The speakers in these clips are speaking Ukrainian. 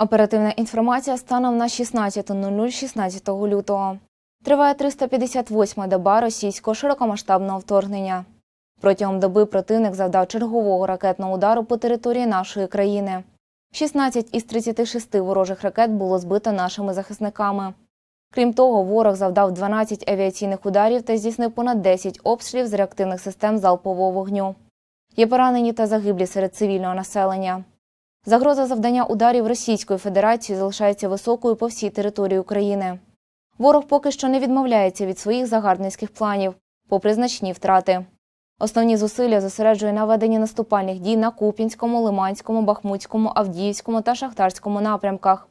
Оперативна інформація станом на 16.00 16 лютого. Триває 358-ма доба російського широкомасштабного вторгнення. Протягом доби противник завдав чергового ракетного удару по території нашої країни. 16 із 36 ворожих ракет було збито нашими захисниками. Крім того, ворог завдав 12 авіаційних ударів та здійснив понад 10 обстрілів з реактивних систем залпового вогню. Є поранені та загиблі серед цивільного населення. Загроза завдання ударів Російської Федерації залишається високою по всій території України. Ворог поки що не відмовляється від своїх загарбницьких планів, попри значні втрати. Основні зусилля зосереджує на веденні наступальних дій на Куп'янському, Лиманському, Бахмутському, Авдіївському та Шахтарському напрямках.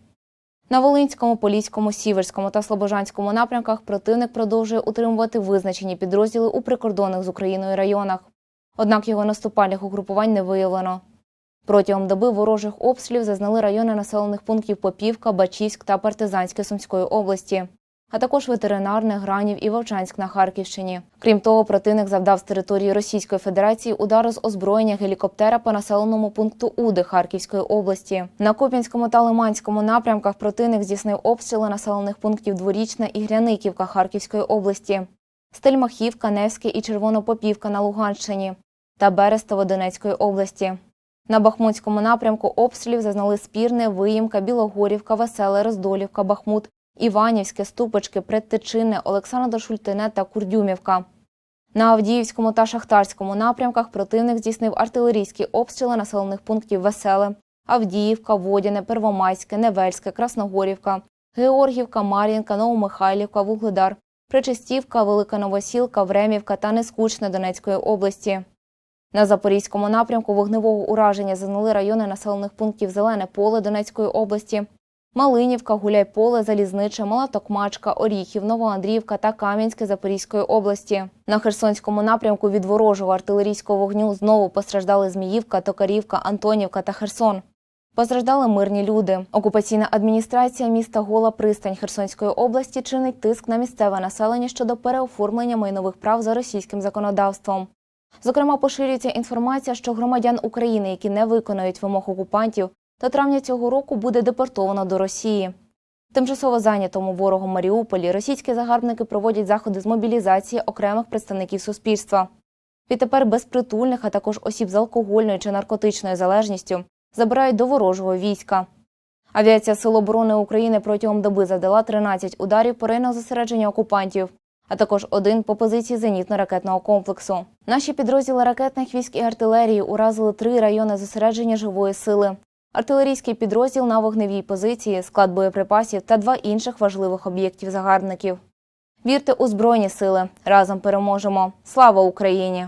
На Волинському, Поліському, Сіверському та Слобожанському напрямках противник продовжує утримувати визначені підрозділи у прикордонних з Україною районах. Однак його наступальних угрупувань не виявлено. Протягом доби ворожих обстрілів зазнали райони населених пунктів Попівка, Бачівськ та Партизанське Сумської області, а також ветеринарне, Гранів і Вовчанськ на Харківщині. Крім того, противник завдав з території Російської Федерації удару з озброєння гелікоптера по населеному пункту Уди Харківської області. На Куп'янському та Лиманському напрямках противник здійснив обстріли населених пунктів Дворічна і Гряниківка Харківської області, Стельмахівка, Невське і Червонопопівка на Луганщині та Берестово Донецької області. На Бахмутському напрямку обстрілів зазнали Спірне, Виїмка, Білогорівка, Веселе, Роздолівка, Бахмут, Іванівське, Ступочки, Предтечинне, Олександр Шультине та Курдюмівка. На Авдіївському та Шахтарському напрямках противник здійснив артилерійські обстріли населених пунктів Веселе, Авдіївка, Водяне, Первомайське, Невельське, Красногорівка, Георгівка, Мар'їнка, Новомихайлівка, Вугледар, Причистівка, Велика Новосілка, Времівка та Нескучне Донецької області. На Запорізькому напрямку вогневого ураження зазнали райони населених пунктів Зелене поле Донецької області, Малинівка, Гуляйполе, Залізниче, Мала Токмачка, Оріхів, Новоандріївка та Кам'янське Запорізької області. На Херсонському напрямку від ворожого артилерійського вогню знову постраждали Зміївка, Токарівка, Антонівка та Херсон. Постраждали мирні люди. Окупаційна адміністрація міста Гола Пристань Херсонської області чинить тиск на місцеве населення щодо переоформлення майнових прав за російським законодавством. Зокрема, поширюється інформація, що громадян України, які не виконують вимог окупантів, до травня цього року буде депортовано до Росії. Тимчасово зайнятому ворогом Маріуполі російські загарбники проводять заходи з мобілізації окремих представників суспільства. Відтепер безпритульних, а також осіб з алкогольною чи наркотичною залежністю забирають до ворожого війська. Авіація Сил оборони України протягом доби завдала 13 ударів по районах зосередження окупантів, а також один по позиції зенітно-ракетного комплексу. Наші підрозділи ракетних військ і артилерії уразили три райони зосередження живої сили. Артилерійський підрозділ на вогневій позиції, склад боєприпасів та два інших важливих об'єктів загарбників. Вірте у збройні сили. Разом переможемо. Слава Україні!